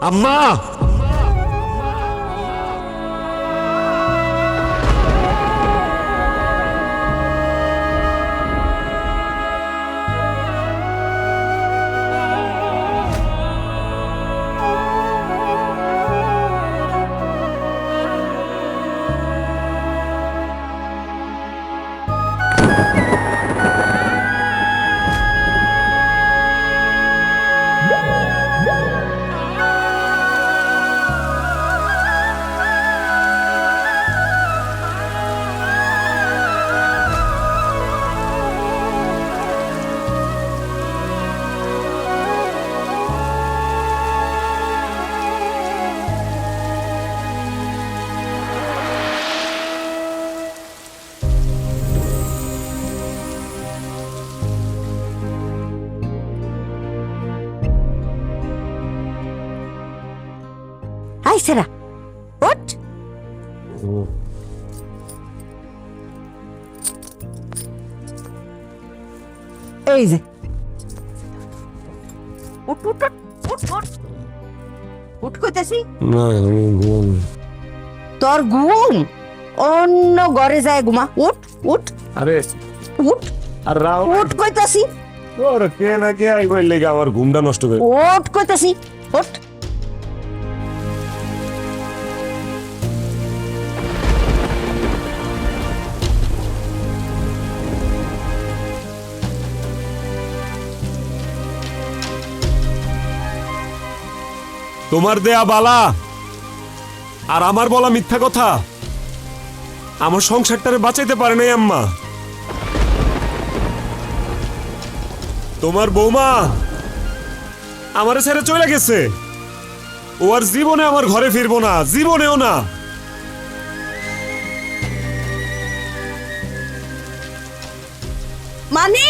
আম্মা হাই সেরা ওঠ। এই যে। উঠ উঠ উঠ, উঠ উঠ। উঠ কইতাছি। না আমি ঘুমাবো। তোর ঘুম? অন্য ঘরে যায় ঘুমা। উঠ উঠ। আরে উঠ। আর রাও উঠ কইতাছি। তোর কে না কে আইবার লেগে আমার ঘুমটা নষ্ট করে। উঠ কইতাছি। ওঠ। তোমার দেয়া বালা। আর আমার বলা মিথ্যা কথা? আমার সংসারটারে বাঁচাইতে পারে নাই আম্মা। তোমার বৌমা আমারে ছেড়ে চলে গেছে। ও আর জীবনে আমার ঘরে ফিরবো না, জীবনেও না। মানে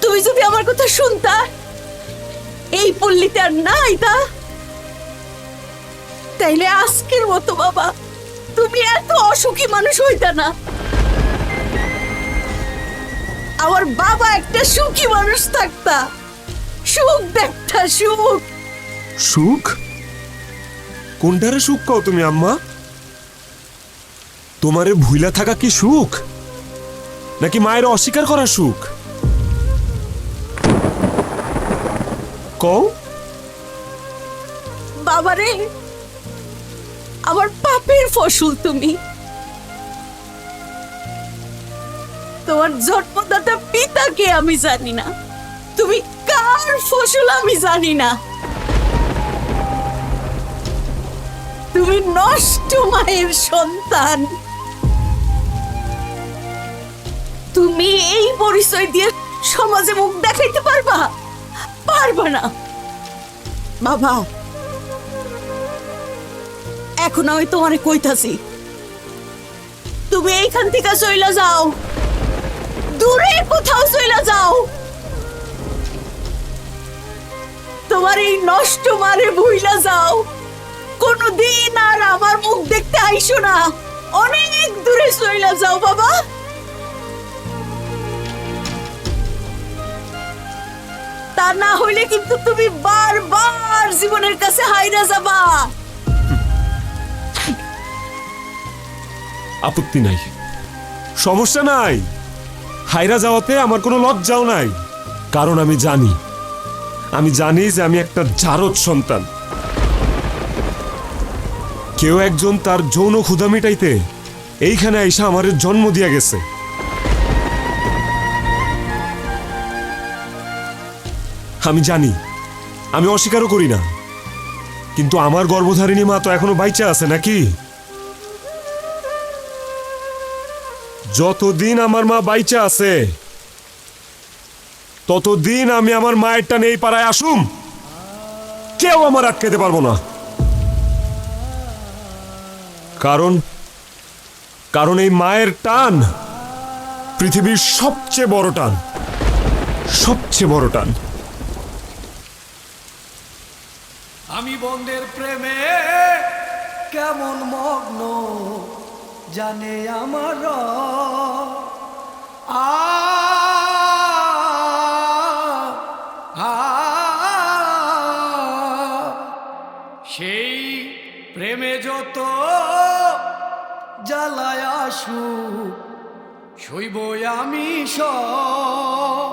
তুমি যদি আমার কথা শুনতা এই পল্লীতে আর নাই তা। তাইলে আজকের মতো, বাবা। তুমি এত অসুখী মানুষ হইতা না। আমার বাবা একটা সুখী মানুষ থাকতা। সুখ দেখতা, সুখ। সুখ? কোনটারে সুখ কও তুমি, আম্মা? তোমারে ভুইলা থাকা কি সুখ? নাকি মায়ের অস্বীকার করা সুখ? কও বাবারে, আমার পাপের ফসল তুমি। তোমার জন্মদাতা পিতাকে আমি জানি না। তুমি কার ফসল আমি জানি না। তুমি নষ্ট মায়ের সন্তান। তুমি এই পরিচয় দিয়ে সমাজে মুখ দেখাইতে পারবা? না। বাবা, এখন আমি তোমারে কইতাছি, তুমি এইখান থেকে চইলা যাও। দূরে কোথাও চইলা যাও। তোমার এই নষ্ট মারে ভুইলা যাও। কোনদিন আর আমার মুখ দেখতে আইসো না। অনেক দূরে চইলা যাও বাবা। তা না কিন্তু তুমি বারবার জীবনের কাছে হাইরা যাবা। আপত্তি নাই। সমস্যা নাই। হাইরা যাওয়াতে আমার কোনো লজ্জাও নাই। কারণ আমি জানি। আমি জানি যে আমি একটা জারদ সন্তান। কেউ একজন তার যৌন ক্ষুধা মিটাইতে এইখানে আইসা আমার জন্ম দিয়া গেছে। আমি জানি, আমি অস্বীকারও করি না। কিন্তু আমার গর্ভধারিণী মা তো এখনও বাইচা আছে নাকি? যতদিন আমার মা বাইচা আছে, ততদিন আমি আমার মায়ের টানে এই পাড়ায় আসুম। কেউ আমার আটকাতে পারব না। কারণ কারণ এই মায়ের টান পৃথিবীর সবচেয়ে বড় টান, সবচেয়ে বড় টান। আমি বন্ধের প্রেমে কেমন মগ্ন, জানে আমার আ, সেই প্রেমে যত জ্বালায় আসু, সইব আমি সব।